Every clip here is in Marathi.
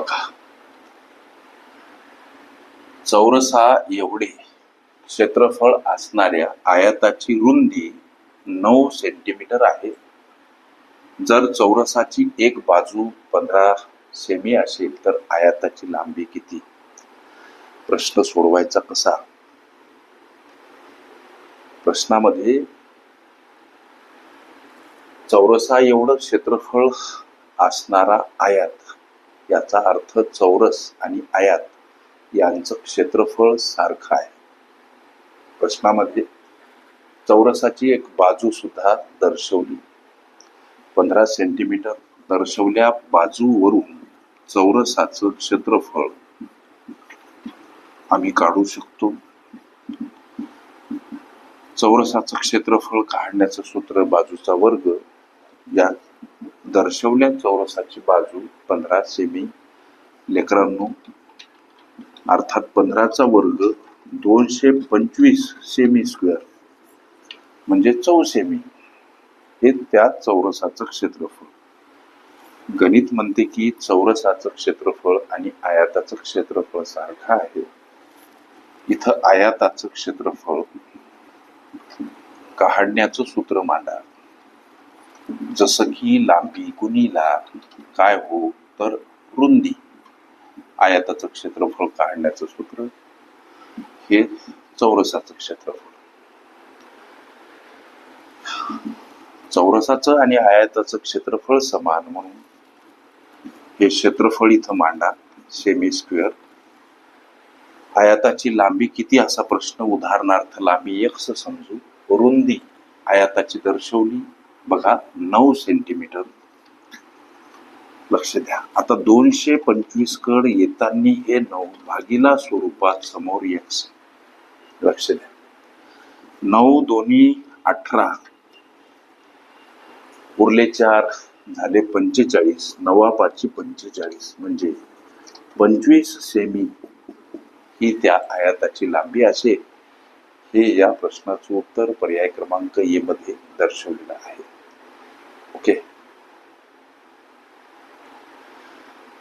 बघा. चौरसा एवढे क्षेत्रफळ असणाऱ्या आयताची रुंदी नऊ सेंटीमीटर आहे. जर चौरसाची एक बाजू पंधरा सेमी असेल तर आयताची लांबी किती? प्रश्न सोडवायचा कसा? प्रश्नामध्ये चौरसा एवढं क्षेत्रफळ असणारा आयात याचा अर्थ चौरस आणि आयात यांचं क्षेत्रफळ सारखं आहे. प्रश्नामध्ये चौरसाची एक बाजू सुद्धा दर्शवली. पंधरा सेंटीमीटर दर्शवल्या बाजूवरून चौरसाचं क्षेत्रफळ आम्ही काढू शकतो. चौरसाचं क्षेत्रफळ काढण्याचं सूत्र बाजूचा वर्ग या दर्शवल्या चौरसाची बाजू पंधरा सेमी. लेकरांनो अर्थात पंधराचा वर्ग दोनशे पंचवीस सेमी स्क्वेअर म्हणजे चौ सेमी. हे त्या चौरसाचं क्षेत्रफळ. गणित म्हणते की चौरसाचं क्षेत्रफळ आणि आयाताचं क्षेत्रफळ सारखं आहे. इथं आयाताचं क्षेत्रफळ काढण्याचं सूत्र मांडा. जसं की लांबी गुणीला काय हो तर रुंदी. आयाताचं क्षेत्रफळ काढण्याचं सूत्र हे चौरसाचं क्षेत्रफळ. चौरसाचं आणि आयताचं क्षेत्रफळ समान म्हणून हे क्षेत्रफळ इथं मांडा सेमी स्क्वेअर आयाताची लांबी किती असा प्रश्न? उदाहरणार्थ लांबी एक्स समजू. रुंदी आयाताची दर्शवली बघा नऊ सेंटीमीटर लक्ष द्या. आता दोनशे पंचवीस कड येताना हे नऊ भागीला स्वरूपात समोर एक्स लक्ष द्या. नऊ दोन्ही अठरा. उरले चार झाले पंचेचाळीस. नवा पाचशे पंचेचाळीस. म्हणजे पंचवीस सेमी ही त्या आयाताची लांबी असेल. हे या प्रश्नाचं उत्तर पर्याय क्रमांक ए मध्ये दर्शवलेलं आहे. ओके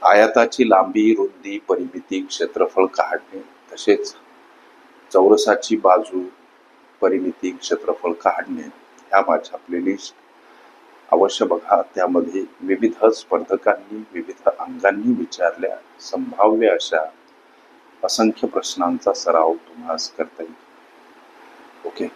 आयाताची लांबी रुंदी परिमिती क्षेत्रफळ काढणे तसेच चौरसाची बाजू परिमिती क्षेत्रफळ काढणे ह्या माझ्या प्लेलिस्ट अवश्य बघा त्यामध्ये विविध स्पर्धकांनी विविध अंगांनी विचारल्या संभाव्य अशा असंख्य प्रश्नांचा सराव तुम्हाला करता येईल. ओके